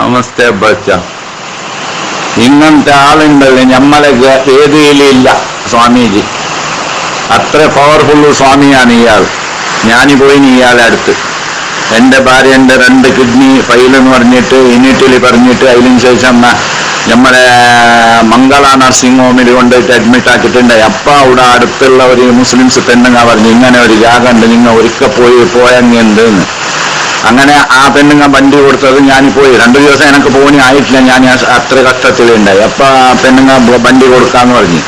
നമസ്തേ ബച്ച ഇങ്ങനത്തെ ആളുണ്ടല്ലേ ഞമ്മളെ വേദിയിലില്ല സ്വാമിജി? അത്ര പവർഫുൾ സ്വാമിയാണ് ഇയാൾ. ഞാനി പോയി ഇയാളെ അടുത്ത്. എന്റെ ഭാര്യന്റെ രണ്ട് കിഡ്നി ഫൈലെന്ന് പറഞ്ഞിട്ട് യൂണിറ്റിൽ പറഞ്ഞിട്ട് അതിന് ശേഷം നമ്മളെ മംഗള നഴ്സിംഗ് ഹോമിൽ കൊണ്ടുപോയിട്ട് അഡ്മിറ്റ് ആക്കിയിട്ടുണ്ട്. അപ്പ അവിടെ അടുത്തുള്ള ഒരു മുസ്ലിംസ് പെണ്ണുങ്ങ പറഞ്ഞു ഇങ്ങനെ ഒരു ജാഗുണ്ട് നിങ്ങൾ ഒരിക്കൽ പോയി പോയെങ്കിൽ അങ്ങനെ ആ പെണ്ണുങ്ങ വണ്ടി കൊടുത്തത് ഞാൻ പോയി രണ്ടു ദിവസം എനിക്ക് പോണി ആയിട്ടില്ല. ഞാൻ അത്ര കഷ്ടത്തിലുണ്ടായി അപ്പൊ ആ പെണ്ണുങ്ങ വണ്ടി കൊടുക്കാന്ന് പറഞ്ഞു.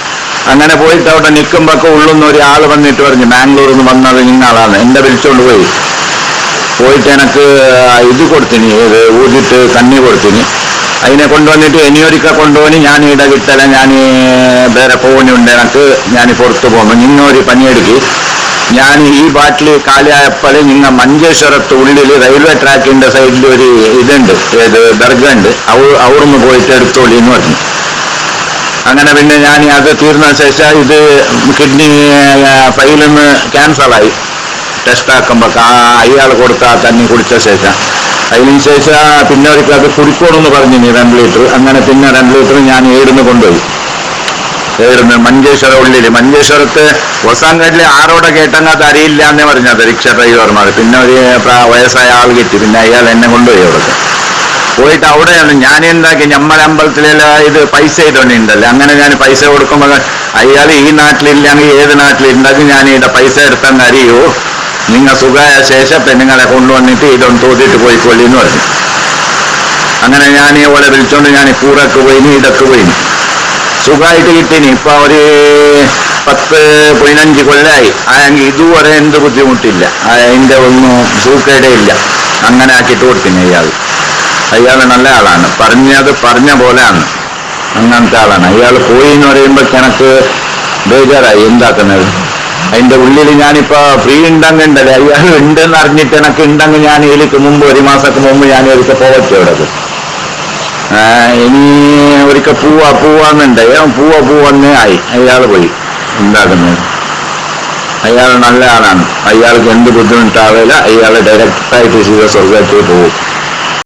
അങ്ങനെ പോയിട്ട് അവിടെ നിൽക്കുമ്പോ ഉള്ളുന്ന ഒരാൾ വന്നിട്ട് പറഞ്ഞു ബാംഗ്ലൂരിൽ നിന്ന് വന്നത് നിങ്ങളാണ് എന്റെ വിളിച്ചോണ്ട് പോയി. പോയിട്ട് എനിക്ക് ഇത് കൊടുത്തിന് ഇത് ഊതിട്ട് കണ്ണി കൊടുത്തിന്. അതിനെ കൊണ്ടുവന്നിട്ട് ഇനിയൊരിക്കൽ കൊണ്ടുപോയി. ഞാൻ ഇട കിട്ടല ഞാൻ വേറെ പോകുന്നുണ്ട് എനിക്ക് ഞാൻ പുറത്ത് പോകുമ്പോൾ നിന്നൊരു പണിയെടുക്കി. ഞാൻ ഈ പാട്ടിൽ കാലിയായപ്പോൾ നിങ്ങ മഞ്ചേശ്വരത്ത് ഉള്ളിൽ റെയിൽവേ ട്രാക്കിന്റെ സൈഡിൽ ഒരു ഇതുണ്ട് ഏത് ദർഗ ഉണ്ട് അവ- അവിടുന്ന് പോയിട്ട് എടുത്തോളി എന്ന് പറഞ്ഞു. അങ്ങനെ പിന്നെ ഞാൻ അത് തീർന്ന ശേഷം ഇത് കിഡ്നി ഫൈലിൽ നിന്ന് ക്യാൻസലായി ടെസ്റ്റ് ആക്കുമ്പോൾ അയാൾ കൊടുത്ത ആ തന്നി കുടിച്ച ശേഷം. അതിന് ശേഷം പിന്നെ ഒരിക്കൽ അത് കുടിക്കണമെന്ന് പറഞ്ഞു രണ്ട് ലിറ്റർ. അങ്ങനെ പിന്നെ രണ്ട് ലിറ്റർ ഞാൻ ഏടുന്ന് കൊണ്ടുപോയി. ഏടുന്ന് മഞ്ചേശ്വര ഉള്ളിൽ മഞ്ചേശ്വരത്ത് ഒസാങ്കട്ടിൽ ആരോടെ കേട്ടങ്ങാത്ത അറിയില്ല എന്നേ പറഞ്ഞത്. റിക്ഷ ഡ്രൈവർമാർ പിന്നെ ഒരു വയസ്സായ ആൾ കിട്ടി. പിന്നെ അയാൾ എന്നെ കൊണ്ടുപോയി അവിടെ പോയിട്ട് അവിടെയാണ്. ഞാൻ എന്താക്കി? ഞമ്മളെ അമ്പലത്തിലെല്ലാം ഇത് പൈസ ഇതുകൊണ്ടുണ്ടല്ലോ അങ്ങനെ ഞാൻ പൈസ കൊടുക്കുമ്പോൾ അയാൾ ഈ നാട്ടിലില്ലെങ്കിൽ ഏത് നാട്ടിലുണ്ടെങ്കിൽ ഞാൻ ഇവിടെ പൈസ എടുത്തെന്ന് അറിയൂ. നിങ്ങൾ സുഖമായ ശേഷം പെണ്ണുങ്ങളെ കൊണ്ടുവന്നിട്ട് ഇതൊന്ന് തോതിട്ട് പോയിക്കൊള്ളി എന്ന് പറഞ്ഞു. അങ്ങനെ ഞാൻ ഇവിടെ വിളിച്ചോണ്ട് ഞാൻ കൂറക്ക് പോയിന് ഇതൊക്കെ പോയിന്. സുഖമായിട്ട് കിട്ടീനി. ഇപ്പൊ ഒരു പത്ത് പതിനഞ്ച് കൊല്ലായി. ആയെങ്കിൽ ഇതുവരെ എന്ത് ബുദ്ധിമുട്ടില്ല. അതിന്റെ ഒന്നും സൂക്കേടേ ഇല്ല അങ്ങനെ ആക്കിയിട്ട് കൊടുത്തിന് അയാൾ അയാൾ നല്ല ആളാണ്. പറഞ്ഞത് പറഞ്ഞ പോലെയാണ്. അങ്ങനത്തെ ആളാണ്. അയാൾ പോയി എന്ന് പറയുമ്പോൾ കണക്ക് ബേജാറായി. എന്താക്കുന്നത്? അതിന്റെ ഉള്ളിൽ ഞാനിപ്പോ ഫ്രീ ഉണ്ടെങ്കിണ്ടല്ലേ അയാൾ ഉണ്ടെന്ന് അറിഞ്ഞിട്ട് എനക്ക് ഉണ്ടെങ്കിൽ ഞാൻ ഇതിലേക്ക് മുമ്പ് ഒരു മാസത്തിന് മുമ്പ് ഞാൻ ഒരിക്കൽ പോവട്ടെ അവിടെ ഇനി ഒരിക്കൽ പൂവാ പൂവാന്നുണ്ട്. അയാൾ പൂവ പൂവന്നേ ആയി. അയാൾ പോയി. ഉണ്ടാക്കുന്നത് അയാൾ നല്ല ആളാണ്. അയാൾക്ക് എന്ത് ബുദ്ധിമുട്ടാവില്ല അയാൾ ഡയറക്റ്റായിട്ട് ചെയ്ത സ്വർഗത്തിൽ പോകും.